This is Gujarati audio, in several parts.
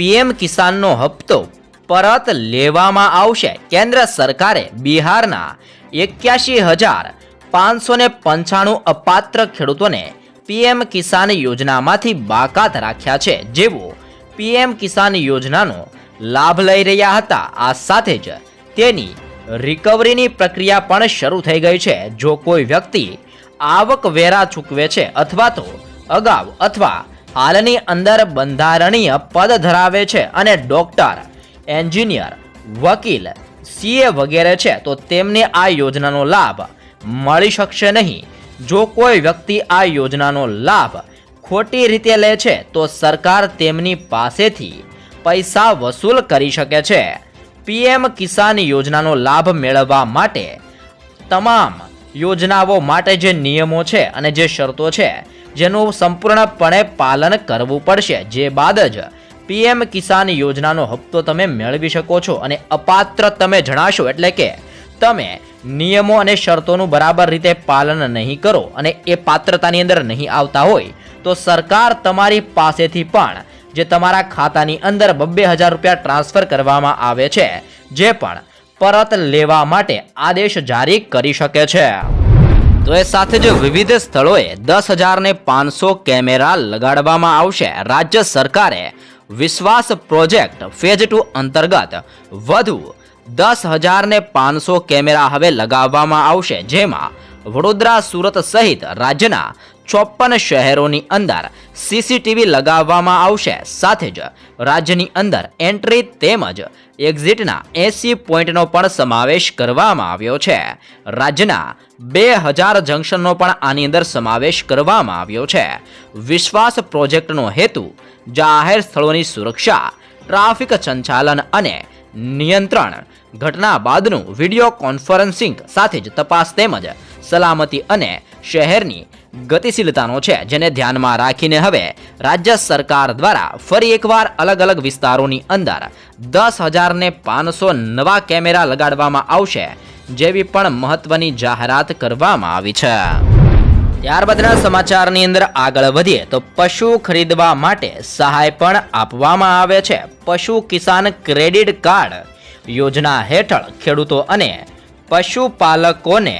પીએમ કિસાનનો હપ્તો પરત લેવામાં આવશે. કેન્દ્ર સરકારે બિહારના એક્યાસી હજાર પાંચસો ને પંચાણું અપાત્ર ખેડૂતોને પીએમ કિસાન યોજનામાંથી બાકાત રાખ્યા છે. જેઓ પીએમ કિસાન યોજનાનો લાભ લઈ રહ્યા હતા. આ સાથે જ તેની રિકવરીની પ્રક્રિયા પણ શરૂ થઈ ગઈ છે. જો કોઈ વ્યક્તિ આવક વેરા ચૂકવે છે અથવા તો અગાઉ અથવા હાલની અંદર બંધારણીય પદ ધરાવે છે અને ડોક્ટર, એન્જિનિયર, વકીલ, સીએ વગેરે છે. તો તેમને આ યોજનાનો લાભ મળી શકશે નહીં. જો કોઈ વ્યક્તિ આ યોજનાનો લાભ ખોટી રીતે લે છે, તો સરકાર તેમની પાસેથી પૈસા વસૂલ કરી શકે છે. પીએમ કિસાન યોજનાનો લાભ મેળવવા માટે તમામ યોજનાઓ માટે જે નિયમો છે અને જે શરતો છે જેનું સંપૂર્ણપણે પાલન કરવું પડશે. જે બાદ જ પીએમ કિસાન યોજનાનો હપ્તો તમે મેળવી શકો છો અને અપાત્ર તમે જણાશો એટલે કે તમે નિયમો અને શરતોનું બરાબર રીતે પાલન નહીં કરો અને એ પાત્રતાની અંદર નહીં આવતા હોય, તો સરકાર તમારી પાસેથી પણ જે તમારા ખાતાની અંદર બબ્બે હજાર રૂપિયા ટ્રાન્સફર કરવામાં આવે છે, જે પણ પરત લેવા માટે આદેશ જારી કરી શકે છે. તો એ સાથે જ વિવિધ સ્થળોએ દસ હજાર ને પાંચસો કેમેરા લગાડવામાં આવશે. રાજ્ય સરકારે વિશ્વાસ પ્રોજેક્ટ ફેઝ ટુ અંતર્ગત વધુ દસ હજાર ને પાંચસો કેમેરા હવે લગાવવામાં આવશે, જેમાં વડોદરા, સુરત સહિત રાજ્યના ચોપન શહેરોની અંદર સીસીટીવી લગાવવામાં આવશે. સાથે જ રાજ્યની અંદર એન્ટ્રી તેમજ એક્ઝિટના એસી પોઈન્ટનો પણ સમાવેશ કરવામાં આવ્યો છે. રાજ્યના બે હજાર જંકશનનો પણ આની અંદર સમાવેશ કરવામાં આવ્યો છે. વિશ્વાસ પ્રોજેક્ટનો હેતુ જાહેર સ્થળોની સુરક્ષા, ટ્રાફિક સંચાલન અને નિયંત્રણ. ઘટના બાદનું વીડિયો કોન્ફરન્સિંગ સાથે જ તપાસ તેમજ સલામતી અને શહેરની ગતિશીલતાનો છે, જેને ધ્યાનમાં રાખીને હવે રાજ્ય સરકાર દ્વારા ફરી એકવાર અલગ અલગ વિસ્તારોની અંદર દસ હજારને પાંચસો નવા કેમેરા લગાડવામાં આવશે, જેવી પણ મહત્વની જાહેરાત કરવામાં આવી છે. ત્યારબાદના સમાચારની અંદર આગળ વધીએ, તો પશુ ખરીદવા માટે સહાય પણ આપવામાં આવે છે. પશુ કિસાન ક્રેડિટ કાર્ડ યોજના હેઠળ ખેડૂતો અને પશુપાલકોને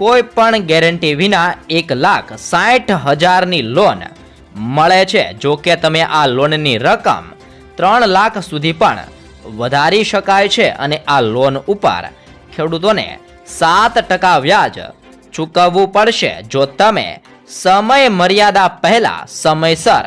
કોઈ પણ ગેરંટી વિના એક લાખ સાઠ હજારની લોન મળે છે. જો કે તમે આ લોનની રકમ ત્રણ લાખ સુધી પણ વધારી શકાય છે અને આ લોન ઉપર ખેડૂતોને સાત ટકા વ્યાજ ચૂકવવું પડશે. જો તમે સમય મર્યાદા પહેલા સમયસર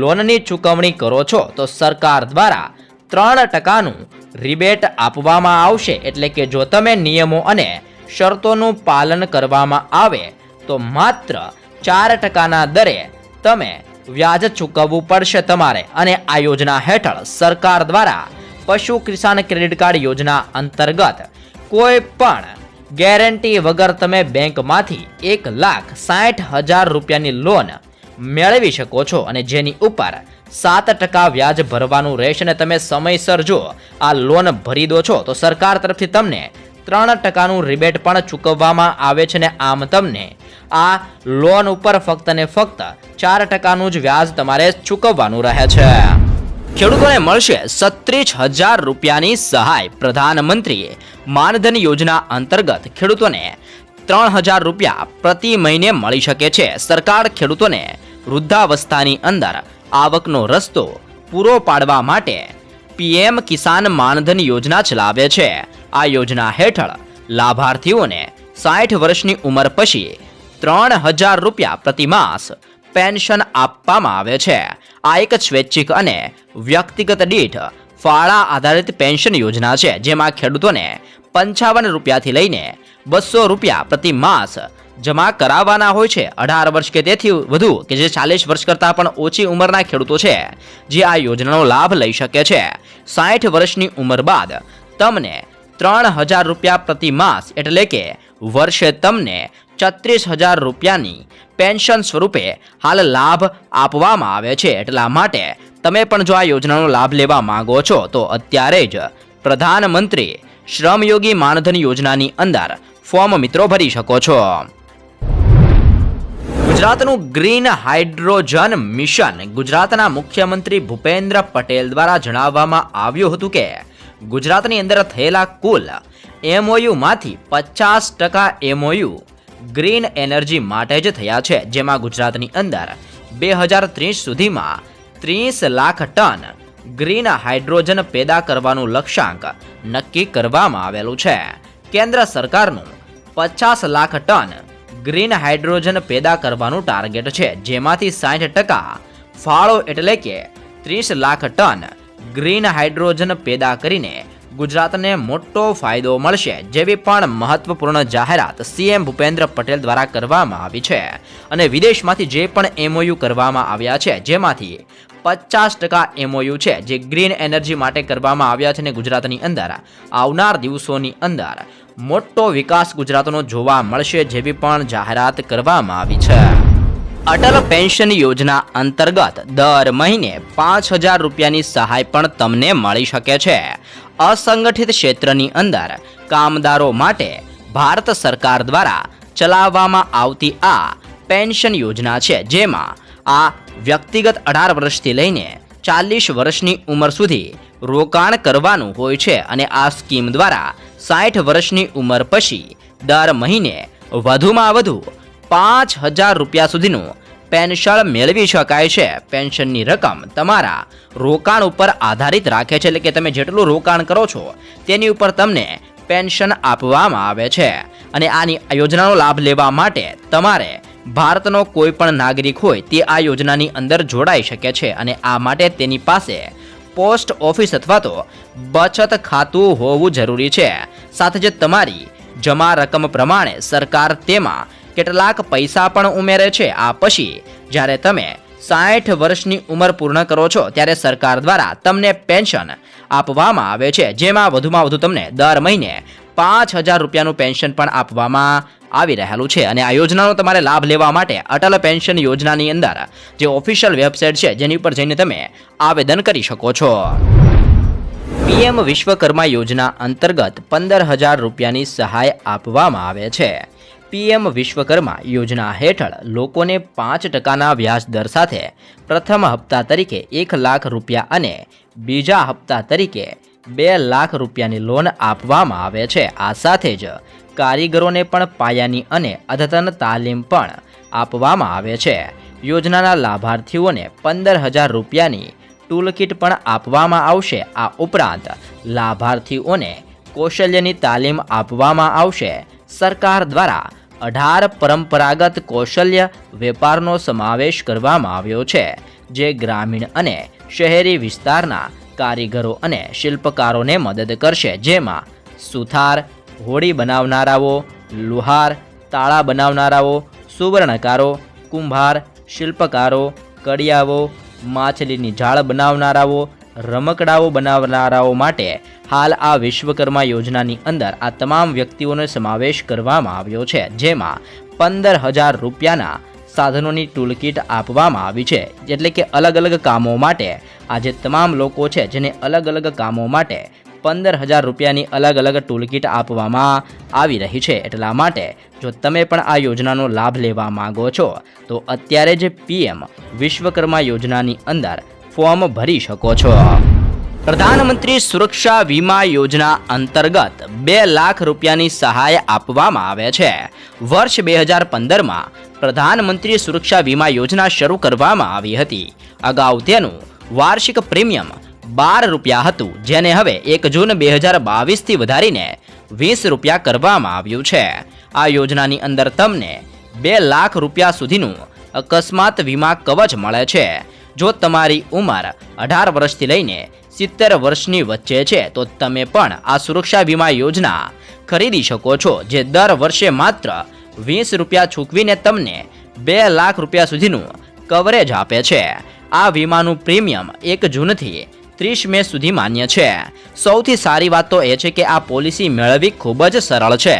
લોનની ચૂકવણી કરો છો, તો સરકાર દ્વારા ત્રણ ટકાનું રિબેટ આપવામાં આવશે. એટલે કે જો તમે નિયમો અને શરતોનું પાલન કરવામાં આવે, તો માત્ર ચાર ટકાના દરે તમે વ્યાજ ચૂકવવું પડશે તમારે. અને આ યોજના હેઠળ સરકાર દ્વારા પશુ કિસાન ક્રેડિટ કાર્ડ યોજના અંતર્ગત કોઈ પણ ગેરંટી વગર તમે બેંકમાંથી એક લાખ સાઠ હજાર રૂપિયાની લોન મેળવી શકો છો. અને જેની ઉપર સાત ટકા વ્યાજ ભરવાનું રહેશે અને તમે સમયસર જો આ લોન ભરી દો છો, તો સરકાર તરફથી તમને ત્રણ ટકાનું રિબેટ પણ ચૂકવવામાં આવે છે ને આમ તમને. આ લોન ઉપર ફક્ત ને ફક્ત ચાર ટકાનું જ વ્યાજ તમારે ચૂકવવાનું રહે છે. ખેડૂતોને મળશે સત્રીસ હજાર રૂપિયાની સહાય. પ્રધાનમંત્રીએ માનધન યોજના અંતર્ગત ખેડૂતોને ત્રણ હજાર રૂપિયા પ્રતિ મહિને મળી શકે છે. સરકાર ખેડૂતોને વૃદ્ધાવસ્થાની અંદર આવકનો રસ્તો પૂરો પાડવા માટે પીએમ કિસાન માનધન યોજના ચલાવે છે. આ યોજના હેઠળ લાભાર્થીઓને સાઠ વર્ષની ઉંમર પછી ત્રણ હજાર રૂપિયા પ્રતિમાસ પેન્શન આપવામાં આવે છે. આ એક સ્વૈચ્છિક અને વ્યક્તિગત દીઠ ફાળા આધારિત પેન્શન યોજના છે, જેમાં ખેડૂતોને પંચાવન રૂપિયાથી લઈને બસો રૂપિયા પ્રતિ માસ જમા કરાવવાના હોય છે. અઢાર વર્ષ કે તેથી વધુ કે જે ચાલીસ વર્ષ કરતાં પણ ઓછી ઉંમરના ખેડૂતો છે, જે આ યોજનાનો લાભ લઈ શકે છે. સાઠ વર્ષની ઉંમર બાદ તમને ત્રણ હજાર રૂપિયા પ્રતિ માસ એટલે કે વર્ષે તમને છત્રીસ હજાર રૂપિયાની પેન્શન સ્વરૂપે હાલ લાભ આપવામાં આવે છે. એટલા માટે તમે પણ જો આ યોજનાનો લાભ લેવા માંગો છો, તો અત્યારે જ પ્રધાનમંત્રી શ્રમયોગી માનધન યોજનાની અંદર ફોર્મ મિત્રો ભરી શકો છો. ગુજરાતનું ગ્રીન હાઇડ્રોજન મિશન ગુજરાતના મુખ્યમંત્રી ભૂપેન્દ્ર પટેલ દ્વારા જણાવવામાં આવ્યું હતું કે ગુજરાતની અંદર થયેલા કુલ એમઓયુમાંથી પચાસ ટકા એમઓયુ ગ્રીન એનર્જી માટે જ થયા છે, જેમાં ગુજરાતની અંદર બે હજાર ત્રીસ સુધીમાં ત્રીસ લાખ ટન ગ્રીન હાઇડ્રોજન પેદા કરવાનું લક્ષ્યાંક નક્કી કરવામાં આવેલું છે. કેન્દ્ર સરકારનું પચાસ લાખ ટન ગ્રીન હાઇડ્રોજન પેદા કરવાનું ટાર્ગેટ છે, જેમાંથી સાઠ ટકા ફાળો એટલે કે ત્રીસ લાખ ટન ગ્રીન હાઇડ્રોજન પેદા કરીને ગુજરાતને મોટો ફાયદો મળશે, જેવી પણ મહત્વપૂર્ણ જાહેરાત સીએમ ભૂપેન્દ્ર પટેલ દ્વારા કરવામાં આવી છે. અને વિદેશમાંથી જે પણ એમઓયુ કરવામાં આવ્યા છે, જેમાંથી પચાસ ટકા એમઓયુ છે, જે ગ્રીન એનર્જી માટે કરવામાં આવ્યા છે ને ગુજરાતની અંદર આવનાર દિવસોની અંદર મોટો વિકાસ ગુજરાતનો જોવા મળશે જેવી પણ જાહેરાત કરવામાં આવી છે. અટલ પેન્શન યોજના અંતર્ગત દર મહિને પાંચ હજાર રૂપિયાની સહાય પણ તમને મળી શકે છે. અસંગઠિત ક્ષેત્રની અંદર કામદારો માટે ભારત સરકાર દ્વારા ચલાવવામાં આવતી આ પેન્શન યોજના છે, જેમાં આ વ્યક્તિગત અઢાર વર્ષથી લઈને ચાલીસ વર્ષની ઉંમર સુધી રોકાણ કરવાનું હોય છે અને આ સ્કીમ દ્વારા સાઠ વર્ષની ઉંમર પછી દર મહિને વધુમાં વધુ પાંચ હજાર રૂપિયા સુધીનું પેન્શન મેળવી શકાય છે. પેન્શનની રકમ તમારા રોકાણ ઉપર આધારિત રાખે છે. એટલે કે તમે જેટલું રોકાણ કરો છો, તેની ઉપર તમને પેન્શન આપવામાં આવે છે. અને આની યોજનાનો લાભ લેવા માટે તમારે ભારતનો કોઈ પણ નાગરિક હોય, તે આ યોજનાની અંદર જોડાઈ શકે છે. અને આ માટે તેની પાસે પોસ્ટ ઓફિસ અથવા તો બચત ખાતું હોવું જરૂરી છે. સાથે જ તમારી જમા રકમ પ્રમાણે સરકાર તેમાં કેટલાક પૈસા પણ ઉમેરે છે. આ પછી જ્યારે તમે સાઠ વર્ષની ઉંમર પૂર્ણ કરો છો, ત્યારે સરકાર દ્વારા તમને પેન્શન આપવામાં આવે છે. જેમાં વધુમાં વધુ તમને દર મહિને પાંચ હજાર રૂપિયાનું પેન્શન પણ આપવામાં આવી રહેલું છે. અને આ યોજનાનો તમારે લાભ લેવા માટે અટલ પેન્શન યોજનાની અંદર જે ઓફિશિયલ વેબસાઇટ છે, જેની ઉપર જઈને તમે આવેદન કરી શકો છો. પીએમ વિશ્વકર્મા યોજના અંતર્ગત પંદર હજાર રૂપિયાની સહાય આપવામાં આવે છે. પીએમ વિશ્વકર્મા યોજના હેઠળ લોકોને પાંચ ટકાના વ્યાજ દર સાથે પ્રથમ હપ્તા તરીકે એક લાખ રૂપિયા અને બીજા હપ્તા તરીકે બે લાખ રૂપિયાની લોન આપવામાં આવે છે. આ સાથે જ કારીગરોને પણ પાયાની અને અદ્યતન તાલીમ પણ આપવામાં આવે છે. યોજનાના લાભાર્થીઓને પંદર હજાર રૂપિયાની ટૂલકિટ પણ આપવામાં આવશે. આ ઉપરાંત લાભાર્થીઓને કૌશલ્યની તાલીમ આપવામાં આવશે. સરકાર દ્વારા અઢાર પરંપરાગત કૌશલ્ય વેપારનો સમાવેશ કરવામાં આવ્યો છે, જે ગ્રામીણ અને શહેરી વિસ્તારના કારીગરો અને શિલ્પકારોને મદદ કરશે. જેમાં સુથાર, હોડી બનાવનારાઓ, લુહાર, તાળા બનાવનારાઓ, સુવર્ણકારો, કુંભાર, શિલ્પકારો, કડિયાઓ માછલીની જાળ બનાવનારાઓ, રમકડાઓ બનાવનારાઓ માટે હાલ આ વિશ્વકર્મા યોજનાની અંદર આ તમામ વ્યક્તિઓનો સમાવેશ કરવામાં આવ્યો છે, જેમાં પંદર હજાર રૂપિયાના સાધનોની ટૂલકિટ આપવામાં આવી છે, એટલે કે અલગ અલગ કામો માટે. આજે તમામ લોકો છે જેને અલગ અલગ કામો માટે પંદર હજાર રૂપિયાની અલગ અલગ ટૂલકીટ આપવામાં આવી રહી છે. એટલા માટે જો તમે પણ આ યોજનાનો લાભ લેવા માંગો છો, તો અત્યારે જ પીએમ વિશ્વકર્મા યોજનાની અંદર ફોર્મ ભરી શકો છો. પ્રધાનમંત્રી સુરક્ષા વીમા યોજના અંતર્ગત બે લાખ રૂપિયાની સહાય આપવામાં આવે છે. વર્ષ બે હજાર પંદરમાં પ્રધાનમંત્રી સુરક્ષા વીમા યોજના શરૂ કરવામાં આવી હતી. અગાઉ તેનું વાર્ષિક પ્રીમિયમ બાર રૂપિયા હતું, જેને હવે એક જૂન બે હજાર બાવીસથી વધારીને વીસ રૂપિયા કરવામાં આવ્યું છે. આ યોજનાની અંદર તમને બે લાખ રૂપિયા સુધીનું અકસ્માત વીમા કવચ મળે છે. જો તમારી ઉંમર અઢાર વર્ષથી લઈને સિત્તેર વર્ષની વચ્ચે છે, તો તમે પણ આ સુરક્ષા વીમા યોજના ખરીદી શકો છો, જે દર વર્ષે માત્ર વીસ રૂપિયા ચૂકવીને તમને બે લાખ રૂપિયા સુધીનું કવરેજ આપે છે. આ વીમાનું પ્રીમિયમ એક જૂનથી ત્રીસ મે સુધી માન્ય છે. સૌથી સારી વાત તો એ છે કે આ પોલિસી મેળવવી ખૂબ જ સરળ છે.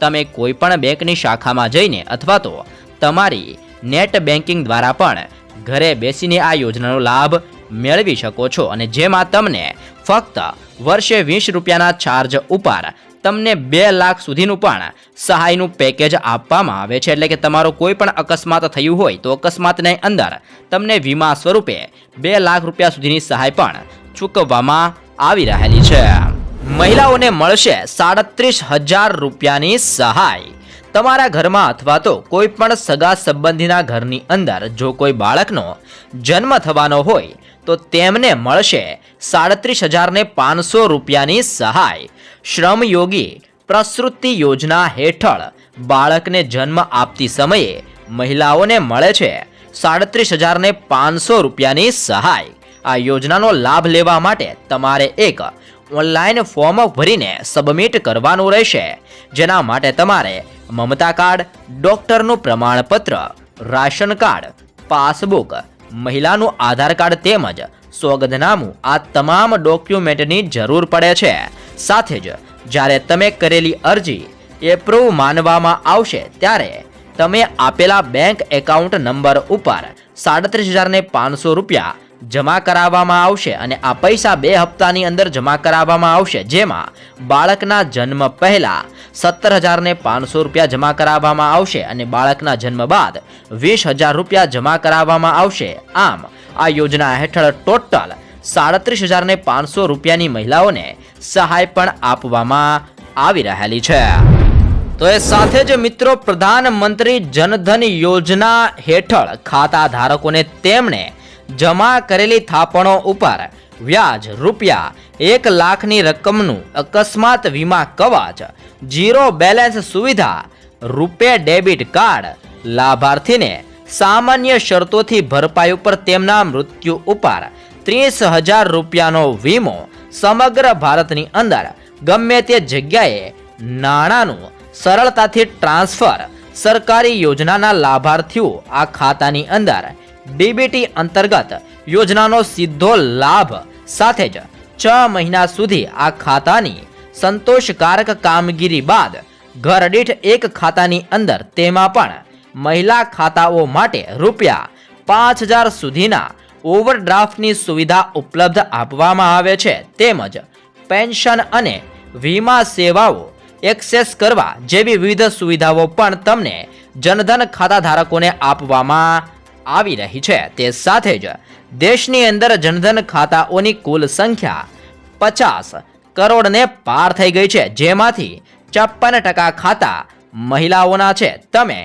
તમે કોઈ પણ બેંકની શાખામાં જઈને અથવા તો તમારી નેટ બેન્કિંગ દ્વારા પણ ઘરે બેસીને આ યોજનાનો લાભ મેળવી શકો છો અને જેમાં તમને ફક્ત વર્ષે વીસ રૂપિયાના ચાર્જ ઉપર તમને બે લાખ સુધીનું પણ સહાયનું પેકેજ આપવામાં આવે છે. એટલે કે તમારો કોઈ પણ અકસ્માત થયું હોય તો અકસ્માતની અંદર તમને વીમા સ્વરૂપે બે લાખ રૂપિયા સુધીની સહાય પણ ચૂકવવામાં આવી રહેલી છે. મહિલાઓને મળશે સાડત્રીસ હજાર રૂપિયાની સહાય. તમારા ઘરમાં અથવા તો કોઈ પણ સગા સંબંધીના ઘરની અંદર જો કોઈ બાળકનો જન્મ થવાનો હોય, તો તેમને મળશે સાડત્રીસ હજારને પાંચસો રૂપિયાની સહાય. શ્રમયોગી પ્રસૃતિ યોજના હેઠળ બાળકને જન્મ આપતી સમયે મહિલાઓને મળે છે સાડત્રીસ હજારને પાંચસો રૂપિયાની સહાય. આ યોજનાનો લાભ લેવા માટે તમારે એક ઓનલાઈન ફોર્મ ભરીને સબમિટ કરવાનું રહેશે. જેના માટે તમારે મમતા કાર્ડ, ડોક્ટરનું પ્રમાણપત્ર, રાશન કાર્ડ, પાસબુક, મહિલાનું આધાર કાર્ડ તેમજ સોગંદનામું આ તમામ ડોક્યુમેન્ટની જરૂર પડે છે. સાથે જ જ્યારે તમે કરેલી અરજી એપ્રુવ માનવામાં આવશે ત્યારે તમે આપેલા બેંક એકાઉન્ટ નંબર ઉપર સાડત્રીસ હજારને પાંચસો રૂપિયા જમા કરાવવામાં આવશે અને આ પૈસા બે હપ્તાની અંદર જમા કરાવવામાં આવશે. જેમાં બાળકના જન્મ પહેલા સત્તર હજારને પાંચસો રૂપિયા જમા કરાવવામાં આવશે અને બાળકના જન્મ બાદ વીસ હજાર રૂપિયા જમા કરાવવામાં આવશે. આમ, આ યોજના હેઠળ ટોટલ સાડત્રીસ હજારને પાંચસો રૂપિયાની મહિલાઓને સહાય પણ આપવામાં આવી રહેલી છે. તો એ સાથે જ મિત્રો, પ્રધાનમંત્રી જનધન યોજના હેઠળ ખાતા ધારકોને તેમણે જમા કરેલી થાપણો ઉપર વ્યાજ રૂપિયા એક લાખની રકમનું અકસ્માત વીમા કવચ જીરો બેલેન્સ સુવિધા, રૂપે ડેબિટ કાર્ડ, લાભાર્થીને સામાન્ય શરતોથી ભરપાઈ ઉપર તેમના મૃત્યુ ઉપર ત્રીસ હજાર રૂપિયાનો વીમો સમગ્ર ભારતની અંદર ગમે તે જગ્યાએ નાણાંનું સરળતાથી ટ્રાન્સફર સરકારી યોજનાના લાભાર્થીઓ આ ખાતાની અંદર ડીબીટી અંતર્ગત યોજનાનો સીધો લાભ સાથે જ છ મહિના સુધી આ ખાતાની સંતોષકારક કામગીરી બાદ ઘર દીઠ એક ખાતાની અંદર તેમાં પણ મહિલા ખાતાઓ માટે રૂપિયા પાંચ હજાર સુધીના ઓવરડ્રાફ્ટની સુવિધા ઉપલબ્ધ આપવામાં આવે છે. તેમજ પેન્શન અને વીમા સેવાઓ એક્સેસ કરવા જેવી વિવિધ સુવિધાઓ પણ તમને જનધન ખાતા ધારકોને આપવામાં આવી રહી છે. તે સાથે જ દેશની અંદર જનધન ખાતાઓની કુલ સંખ્યા પચાસ કરોડને પાર થઈ ગઈ છે. જેમાંથી છપ્પન ટકા ખાતા મહિલાઓના છે. તમે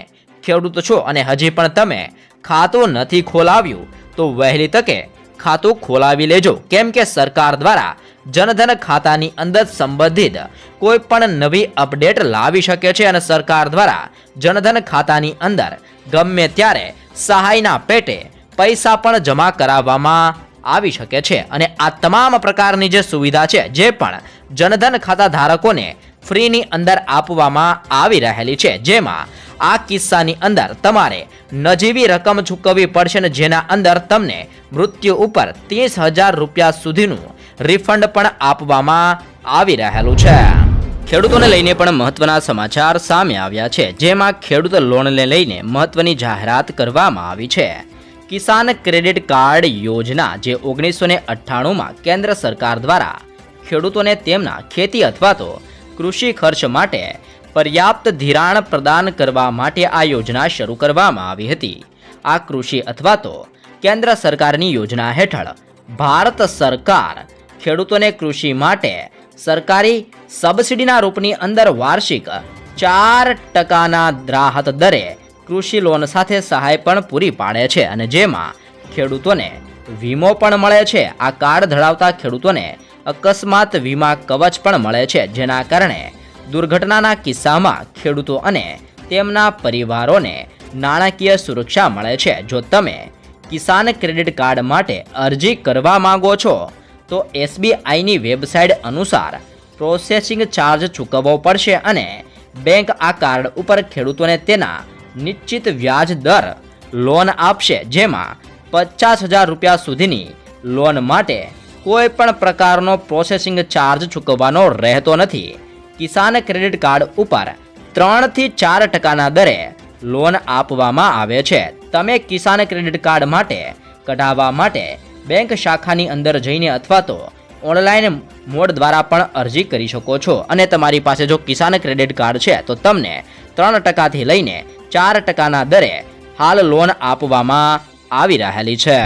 ખેડૂત છો અને હજી પણ તમે ખાતું નથી ખોલાવ્યું, તો વહેલી તકે ખાતું ખોલાવી લેજો. કેમ કે સરકાર દ્વારા જનધન ખાતાની અંદર સંબંધિત કોઈ પણ નવી અપડેટ લાવી શકે છે અને સરકાર દ્વારા જનધન ખાતાની અંદર ગમે ત્યારે સહાયના પેટે પૈસા પણ જમા કરાવવામાં આવી શકે છે. અને આ તમામ પ્રકારની જે સુવિધા છે, જે પણ જનધન ખાતા ધારકોને ફ્રીની અંદર આપવામાં આવી રહેલી છે, જેમાં આ કિસ્સાની અંદર તમારે નજીવી રકમ ચૂકવવી પડશે ને જેના અંદર તમને મૃત્યુ ઉપર ત્રીસ હજાર રૂપિયા સુધીનું રિફંડ પણ આપવામાં આવી રહેલું છે. ખેડૂતોને લઈને પણ મહત્વના સમાચાર સામે આવ્યા છે, જેમાં ખેડૂત લોનને લઈને મહત્વની જાહેરાત કરવામાં આવી છે. કિસાન ક્રેડિટ કાર્ડ યોજના, જે ઓગણીસો ને અઠ્ઠાણુંમાં કેન્દ્ર સરકાર દ્વારા ખેડૂતોને તેમના ખેતી અથવા તો કૃષિ ખર્ચ માટે પર્યાપ્ત ધિરાણ પ્રદાન કરવા માટે આ યોજના શરૂ કરવામાં આવી હતી. આ કૃષિ અથવા તો કેન્દ્ર સરકારની યોજના હેઠળ ભારત સરકાર ખેડૂતોને કૃષિ માટે સરકારી સબસિડીના રૂપની અંદર વાર્ષિક ચાર ટકાના રાહત દરે કૃષિ લોન સાથે સહાય પણ પૂરી પાડે છે અને જેમાં ખેડૂતોને વીમો પણ મળે છે. આ કાર્ડ ધરાવતા ખેડૂતોને અકસ્માત વીમા કવચ પણ મળે છે. જેના કારણે દુર્ઘટનાના કિસ્સામાં ખેડૂતો અને તેમના પરિવારોને નાણાકીય સુરક્ષા મળે છે. જો તમે કિસાન ક્રેડિટ કાર્ડ માટે અરજી કરવા માંગો છો તો એસબીઆઈની વેબસાઇટ અનુસાર પ્રોસેસિંગ ચાર્જ ચૂકવવો પડશે અને બેંક આ કાર્ડ ઉપર ખેડૂતોને તેના નિશ્ચિત વ્યાજ દર લોન આપશે, જેમાં પચાસ હજાર રૂપિયા સુધીની લોન માટે કોઈ પણ પ્રકારનો પ્રોસેસિંગ ચાર્જ ચૂકવવાનો રહેતો નથી. કિસાન ક્રેડિટ કાર્ડ ઉપર ત્રણથી ચાર ટકાના દરે લોન આપવામાં આવે છે. તમે કિસાન ક્રેડિટ કાર્ડ માટે કઢાવવા માટે બેંક શાખાની અંદર જઈને અથવા તો ઓનલાઈન મોડ દ્વારા પણ અરજી કરી શકો છો. અને તમારી પાસે જો કિસાન ક્રેડિટ કાર્ડ છે, તો તમને ત્રણ ટકાથી લઈને ચાર ટકાના દરે હાલ લોન આપવામાં આવી રહેલી છે.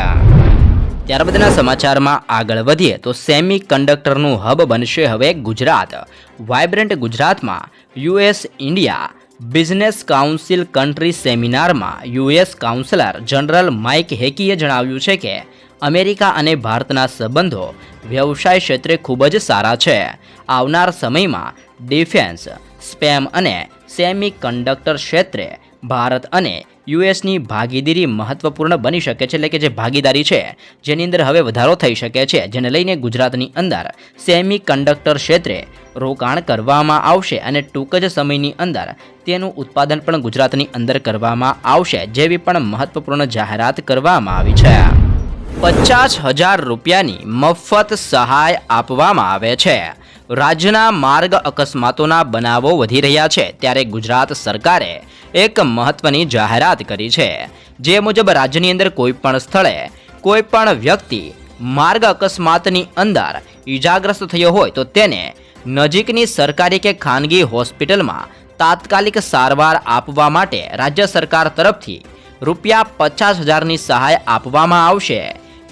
ત્યારબાદના સમાચારમાં આગળ વધીએ, તો સેમી કંડક્ટરનું હબ બનશે હવે ગુજરાત. વાઇબ્રન્ટ ગુજરાતમાં US India business council country સેમિનારમાં યુએસ કાઉન્સિલર જનરલ માઇક હેકીએ જણાવ્યું છે કે અમેરિકા અને ભારતના સંબંધો વ્યવસાય ક્ષેત્રે ખૂબ જ સારા છે. આવનાર સમયમાં ડિફેન્સ, સ્પેમ અને સેમી કન્ડક્ટર ક્ષેત્રે ભારત અને યુએસની ભાગીદારી મહત્વપૂર્ણ બની શકે છે, એટલે કે જે ભાગીદારી છે, જેની અંદર હવે વધારો થઈ શકે છે, જેને લઈને ગુજરાતની અંદર સેમી કંડક્ટર ક્ષેત્રે રોકાણ કરવામાં આવશે અને ટૂંક જ સમયની અંદર તેનું ઉત્પાદન પણ ગુજરાતની અંદર કરવામાં આવશે, જેવી પણ મહત્વપૂર્ણ જાહેરાત કરવામાં આવી છે. પચાસ હજાર રૂપિયાની મફત સહાય આપવામાં આવે છે. રાજ્યના માર્ગ અકસ્માતોના બનાવો વધી રહ્યા છે, ત્યારે ગુજરાત સરકારે એક મહત્વની જાહેરાત કરી છે. જે મુજબ રાજ્યની અંદર કોઈ પણ સ્થળે કોઈ પણ વ્યક્તિ માર્ગ અકસ્માતની અંદર ઈજાગ્રસ્ત થયો હોય તો તેને નજીકની સરકારી કે ખાનગી હોસ્પિટલમાં તાત્કાલિક સારવાર આપવા માટે રાજ્ય સરકાર તરફથી રૂપિયા પચાસ હજારની સહાય આપવામાં આવશે.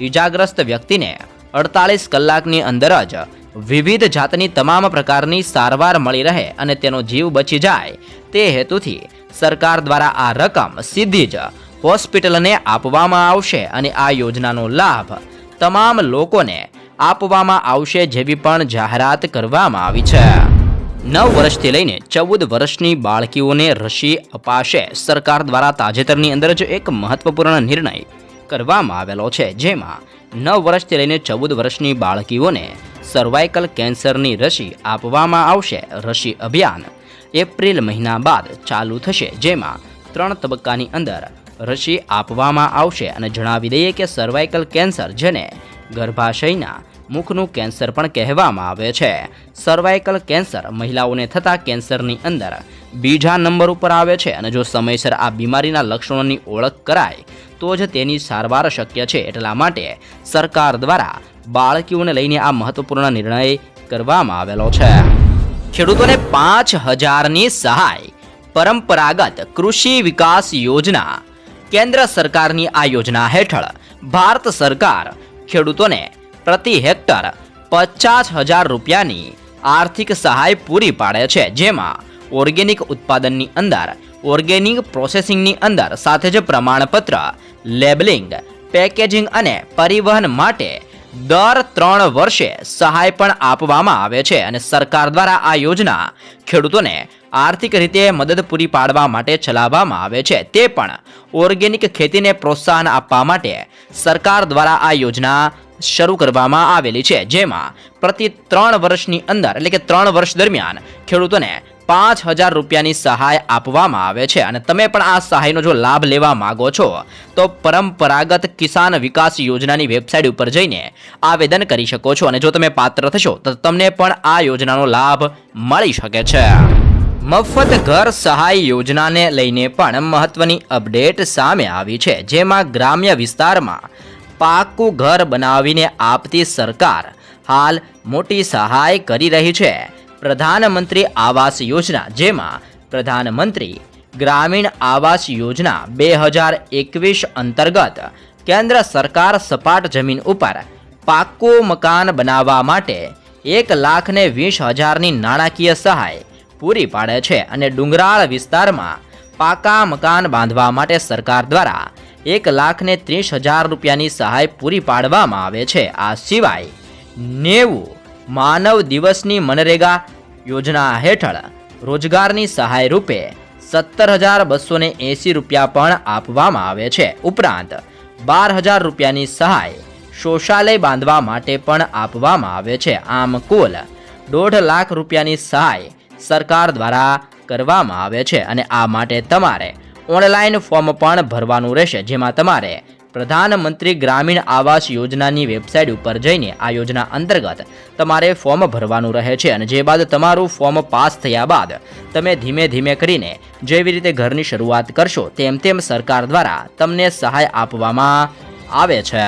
ઈજાગ્રસ્ત વ્યક્તિને અડતાલીસ કલાકની અંદર જ વિવિધ જાતની તમામ પ્રકારની સારવાર મળી રહે અને તેનો જીવ બચી જાય તે હેતુથી સરકાર દ્વારા આ રકમ સીધી જ હોસ્પિટલને આપવામાં આવશે અને આ યોજનાનો લાભ તમામ લોકોને આપવામાં આવશે જેવી પણ જાહેરાત કરવામાં આવી છે. નવ વર્ષથી લઈને ચૌદ વર્ષની બાળકીઓને રસી અપાશે. સરકાર દ્વારા તાજેતરની અંદર જ એક મહત્વપૂર્ણ નિર્ણય કરવામાં આવેલો છે, જેમાં નવ વર્ષથી લઈને ચૌદ વર્ષની બાળકીઓને સર્વાઇકલ કેન્સરની રસી આપવામાં આવશે. રસી અભિયાન એપ્રિલ મહિના બાદ ચાલુ થશે, જેમાં ત્રણ તબક્કાની અંદર રસી આપવામાં આવશે અને જણાવી દઈએ કે સર્વાઇકલ કેન્સર જેને ગર્ભાશયના મુખનું કેન્સર પણ કહેવામાં આવે છે. સર્વાઇકલ કેન્સર મહિલાઓને થતા કેન્સરની અંદર બીજા નંબર ઉપર આવે છે અને જો સમયસર આ બીમારીના લક્ષણોની ઓળખ કરાય તો જ તેની સારવાર શક્ય છે એટલા માટે સરકાર દ્વારા બાળકીઓને લઈને આ મહત્વપૂર્ણ નિર્ણય કરવામાં આવેલો છે. ખેડૂતોને પાંચ હજારની સહાય, પરંપરાગત કૃષિ વિકાસ યોજના, કેન્દ્ર સરકારની આ યોજના હેઠળ ભારત સરકાર ખેડૂતોને પ્રતિ હેક્ટર પચાસ હજાર રૂપિયાની આર્થિક સહાય પૂરી પાડે છે. જેમાં ઓર્ગેનિક ઉત્પાદનની અંદર, ઓર્ગેનિક પ્રોસેસિંગની અંદર સાથે જ પ્રમાણપત્ર લેબલિંગ, પેકેજિંગ અને પરિવહન માટે દર ત્રણ વર્ષે સહાય પણ આપવામાં આવે છે અને સરકાર દ્વારા આ યોજના ખેડૂતોને આર્થિક રીતે મદદ પૂરી પાડવા માટે ચલાવવામાં આવે છે. તે પણ ઓર્ગેનિક ખેતીને પ્રોત્સાહન આપવા માટે સરકાર દ્વારા આ યોજના શરૂ કરવામાં આવેલી છે. જેમાં પ્રતિ ત્રણ વર્ષની અંદર એટલે કે ત્રણ વર્ષ દરમિયાન ખેડૂતોને પાંચ હજાર રૂપિયાની સહાય આપવામાં આવે છે અને તમે પણ આ સહાયનો જો લાભ લેવા માંગો છો, તો પરંપરાગત કિસાન વિકાસ યોજનાની વેબસાઇટ ઉપર જઈને આવેદન કરી શકો છો અને જો તમે પાત્ર થશો, તો તમને પણ આ યોજનાનો લાભ મળી શકે છે. મફત ઘર સહાય યોજનાને લઈને પણ મહત્વની અપડેટ સામે આવી છે. જેમાં ગ્રામ્ય વિસ્તારમાં પાકું ઘર બનાવીને આપતી સરકાર હાલ મોટી સહાય કરી રહી છે. પ્રધાનમંત્રી આવાસ યોજના, જેમાં પ્રધાનમંત્રી ગ્રામીણ આવાસ યોજના બે હજાર એકવીસ અંતર્ગત કેન્દ્ર સરકાર સપાટ જમીન ઉપર પાક્કું મકાન બનાવવા માટે એક લાખ ને વીસ હજારની નાણાકીય સહાય પૂરી પાડે છે અને ડુંગરાળ વિસ્તારમાં પાકા મકાન બાંધવા માટે સરકાર દ્વારા એક લાખ ને ત્રીસ હજાર રૂપિયાની સહાય પૂરી પાડવામાં આવે છે. આ સિવાય નેવું માનવ દિવસની મનરેગા યોજના હેઠળ રોજગારની સહાય રૂપે સત્તર હજાર બસો ને એંસી રૂપિયા પણ આપવામાં આવે છે. ઉપરાંત બાર હજાર રૂપિયાની સહાય શૌચાલય બાંધવા માટે પણ આપવામાં આવે છે. આમ કુલ દોઢ લાખ રૂપિયાની સહાય સરકાર દ્વારા કરવામાં આવે છે અને આ માટે તમારે ઓનલાઈન ફોર્મ પણ ભરવાનું રહેશે, જેમાં તમારે પ્રધાનમંત્રી ગ્રામીણ આવાસ યોજનાની વેબસાઇટ ઉપર જઈને આ યોજના અંતર્ગત તમારે ફોર્મ ભરવાનું રહે છે અને જે બાદ તમારું ફોર્મ પાસ થયા બાદ તમે ધીમે ધીમે કરીને જેવી રીતે ઘરની શરૂઆત કરશો તેમ તેમ સરકાર દ્વારા તમને સહાય આપવામાં આવે છે.